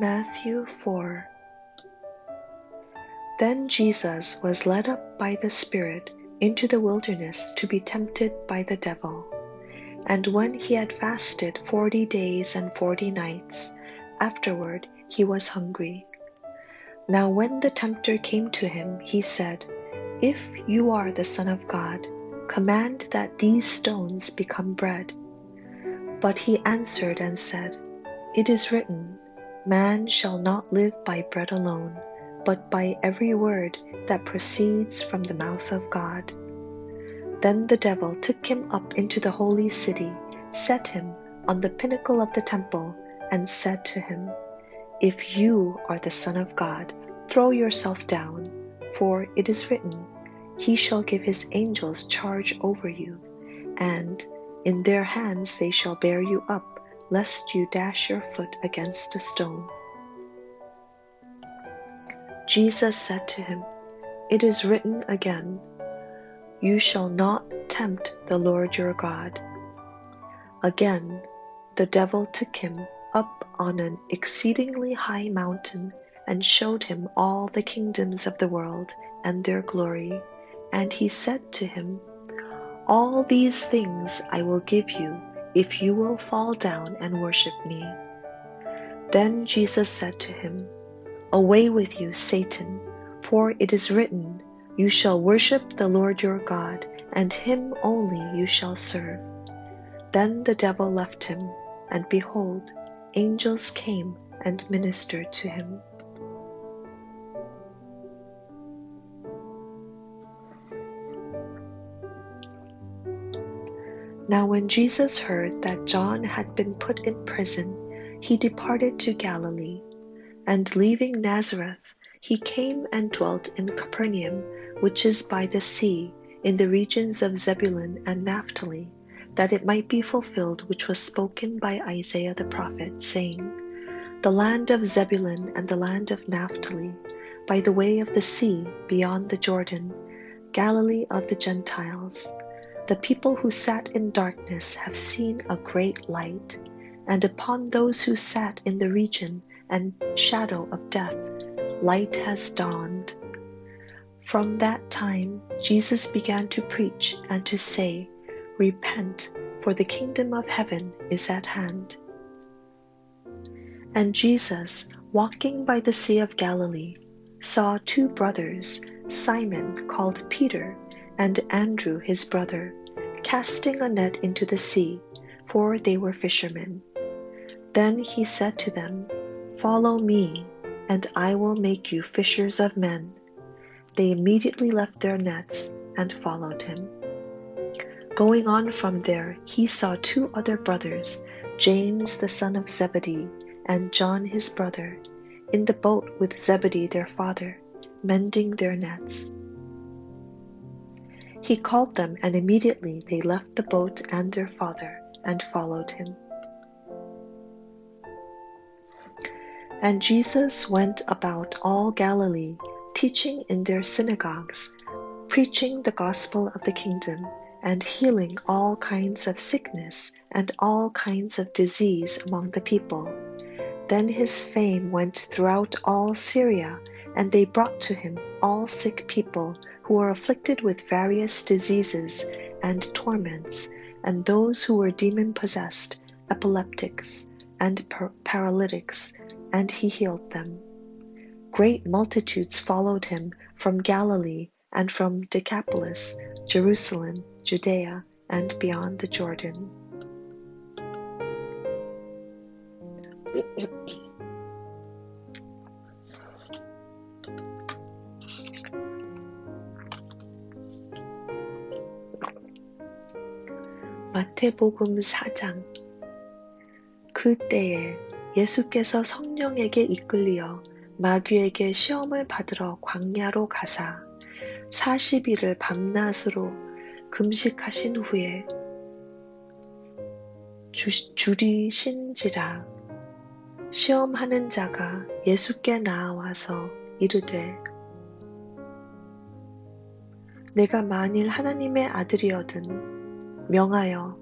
Matthew 4 Then Jesus was led up by the Spirit into the wilderness to be tempted by the devil. And when he had fasted forty days and forty nights, afterward he was hungry. Now when the tempter came to him, he said, If you are the Son of God, command that these stones become bread. But he answered and said, It is written, Man shall not live by bread alone, but by every word that proceeds from the mouth of God. Then the devil took him up into the holy city, set him on the pinnacle of the temple, and said to him, If you are the Son of God, throw yourself down, for it is written, He shall give his angels charge over you, and in their hands they shall bear you up, lest you dash your foot against a stone. Jesus said to him, It is written again, You shall not tempt the Lord your God. Again, the devil took him up on an exceedingly high mountain and showed him all the kingdoms of the world and their glory. And he said to him, All these things I will give you if you will fall down and worship me. Then Jesus said to him, Away with you, Satan, for it is written, You shall worship the Lord your God, and him only you shall serve. Then the devil left him, and behold, angels came and ministered to him. Now, when Jesus heard that John had been put in prison, he departed to Galilee. And leaving Nazareth, he came and dwelt in Capernaum, which is by the sea, in the regions of Zebulun and Naphtali, that it might be fulfilled which was spoken by Isaiah the prophet, saying, The land of Zebulun and the land of Naphtali, by the way of the sea, beyond the Jordan, Galilee of the Gentiles. The people who sat in darkness have seen a great light, and upon those who sat in the region and shadow of death, light has dawned. From that time, Jesus began to preach and to say, Repent, for the kingdom of heaven is at hand. And Jesus, walking by the Sea of Galilee, saw two brothers, Simon called Peter, and Andrew his brother casting a net into the sea, for they were fishermen. Then he said to them, Follow me, and I will make you fishers of men. They immediately left their nets and followed him. Going on from there, he saw two other brothers, James the son of Zebedee, and John his brother, in the boat with Zebedee their father, mending their nets. He called them, and immediately they left the boat and their father and followed him. And Jesus went about all Galilee, teaching in their synagogues, preaching the gospel of the kingdom, and healing all kinds of sickness and all kinds of disease among the people. Then his fame went throughout all Syria, and they brought to him all sick people who were afflicted with various diseases and torments, and those who were demon possessed, epileptics, and par- paralytics, and he healed them. Great multitudes followed him from Galilee and from Decapolis, Jerusalem, Judea, and beyond the Jordan. 마태복음 4장. 그때에 예수께서 성령에게 이끌리어 마귀에게 시험을 받으러 광야로 가사 40일을 밤낮으로 금식하신 후에 주, 줄이신지라 시험하는 자가 예수께 나와서 이르되 내가 만일 하나님의 아들이어든 명하여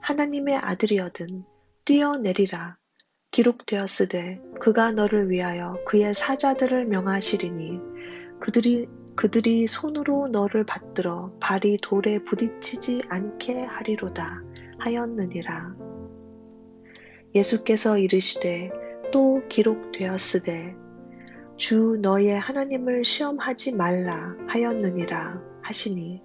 하나님의 아들이여든 뛰어내리라 기록되었으되 그가 너를 위하여 그의 사자들을 명하시리니 그들이 그들이 손으로 너를 받들어 발이 돌에 부딪히지 않게 하리로다 하였느니라. 예수께서 이르시되 또 기록되었으되 주 너의 하나님을 시험하지 말라 하였느니라 하시니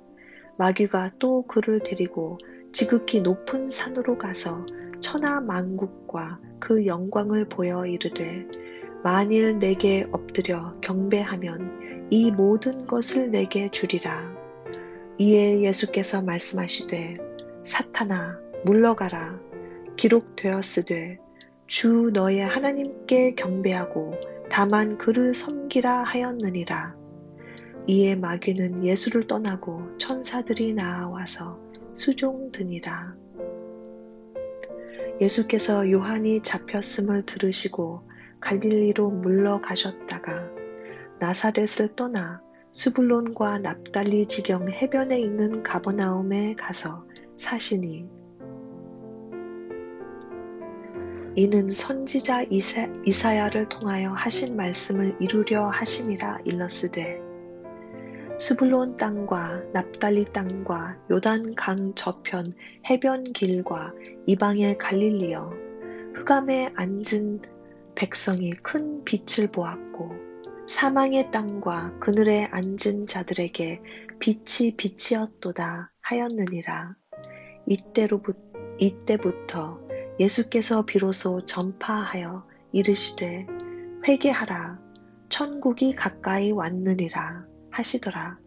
마귀가 또 그를 데리고 지극히 높은 산으로 가서 천하 만국과 그 영광을 보여 이르되 만일 내게 엎드려 경배하면 이 모든 것을 내게 주리라. 이에 예수께서 말씀하시되 사탄아 물러가라 기록되었으되 주 너의 하나님께 경배하고 다만 그를 섬기라 하였느니라. 이에 마귀는 예수를 떠나고 천사들이 나와서 수종드니라. 예수께서 요한이 잡혔음을 들으시고 갈릴리로 물러가셨다가 나사렛을 떠나 수불론과 납달리 지경 해변에 있는 가버나움에 가서 사시니 이는 선지자 이사, 이사야를 통하여 하신 말씀을 이루려 하심이라 일렀으되 스불론 땅과 납달리 땅과 요단 강 저편 해변 길과 이방의 갈릴리여 흑암에 앉은 백성이 큰 빛을 보았고 사망의 땅과 그늘에 앉은 자들에게 빛이 빛이었도다 하였느니라. 이때로부, 이때부터 예수께서 비로소 전파하여 이르시되 회개하라. 천국이 가까이 왔느니라 하시더라.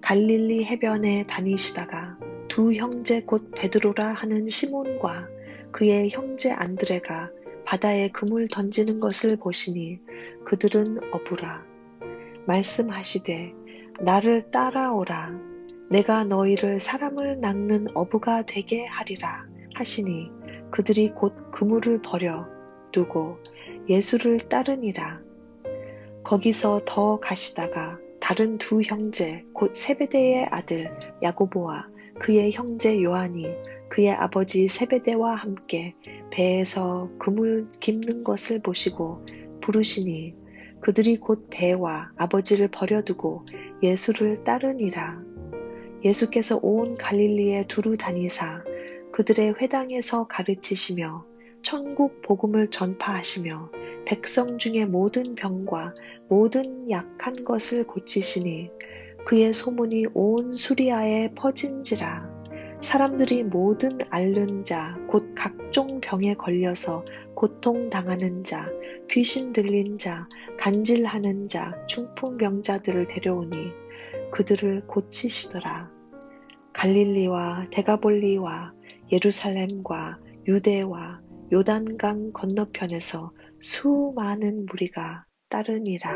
갈릴리 해변에 다니시다가 두 형제 곧 베드로라 하는 시몬과 그의 형제 안드레가 바다에 금을 던지는 것을 보시니 그들은 어부라. 말씀하시되 나를 따라오라. 내가 너희를 사람을 낚는 어부가 되게 하리라 하시니 그들이 곧 그물을 버려 두고 예수를 따르니라. 거기서 더 가시다가 다른 두 형제 곧 세베대의 아들 야고보와 그의 형제 요한이 그의 아버지 세베대와 함께 배에서 그물 깁는 것을 보시고 부르시니 그들이 곧 배와 아버지를 버려두고 예수를 따르니라. 예수께서 온 갈릴리에 두루 다니사 그들의 회당에서 가르치시며 천국 복음을 전파하시며 백성 중의 모든 병과 모든 약한 것을 고치시니 그의 소문이 온 수리아에 퍼진지라 사람들이 모든 앓는 자, 곧 각종 병에 걸려서 고통당하는 자, 귀신 들린 자, 간질하는 자, 중풍병자들을 데려오니 그들을 고치시더라. 갈릴리와 데가볼리와 예루살렘과 유대와 요단강 건너편에서 수많은 무리가 따르니라.